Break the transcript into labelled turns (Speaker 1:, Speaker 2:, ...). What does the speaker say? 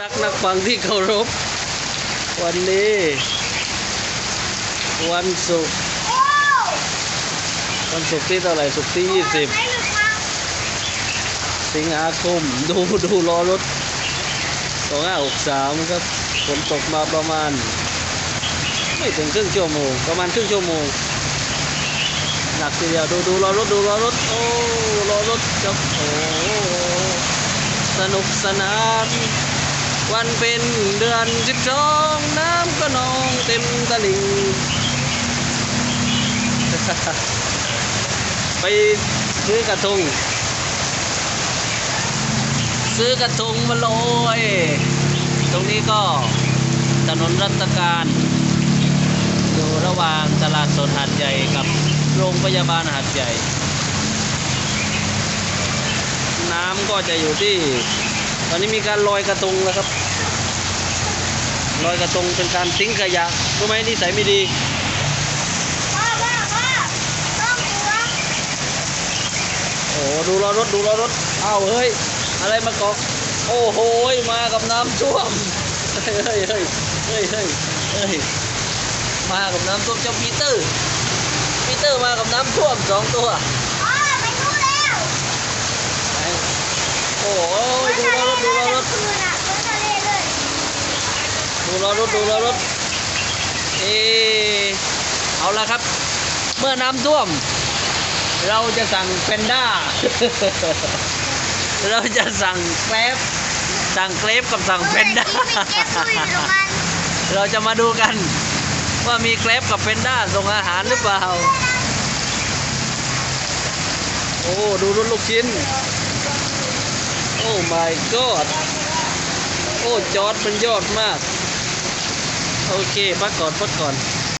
Speaker 1: รักนักฟังที่เคารพ วันนี้ วันศุกร์วันศุกร์ที่เท่าไหร่ศุกร์ที่20สิบสิงหาคมดูดูรอรถ2563ครับฝนตกมาประมาณ ไม่ถึงครึ่งชั่วโมงประมาณครึ่งชั่วโมงหนักทีเดียวดูดูรอรถดูรอรถโอ้รอรถครับโอ้สนุกสนาน วันเป็นเดือนสิบสองน้ำก็นองเต็มตลิ่งไปซื้อกระทง ซื้อกระทงมาโรยตรงนี้ก็ถนนรัตการอยู่ระหว่างตลาดสดหาดใหญ่กับโรงพยาบาลหาดใหญ่ น้ำก็จะอยู่ที่ ตอนนี้มีการลอยกระทงแล้วครับลอยกระทงเป็นการทิ้งขยะรู้ไหมนิสัยไม่ดีโอ้ดูรอรถดูรอรถอ้าวเฮ้ย อะไรมาเกาะโอ้โหมากับน้ำท่วมเฮ้ยเฮ้ยเฮ้ยเฮ้ยเฮ้ยมากับน้ำท่วมเจ้าปีเตอร์ปีเตอร์มากับน้ำท่วมสองตัวโอ้โหดูรอรถดูรอรถ ดูรอรถดูรอรถเออเอาละครับ เมื่อน้ำท่วม เราจะสั่งเพนด้า เราจะสั่งแกร็บสั่งเกรฟกับสั่งเพนด้า เราจะมาดูกัน ว่ามีแกร็บกับเพนด้าส่งอาหารหรือเปล่า โอ้ ดูรถลูกชิ้น โอ้ my god โอ้ จอดมันยอดมาก โอเคพักก่อนพักก่อน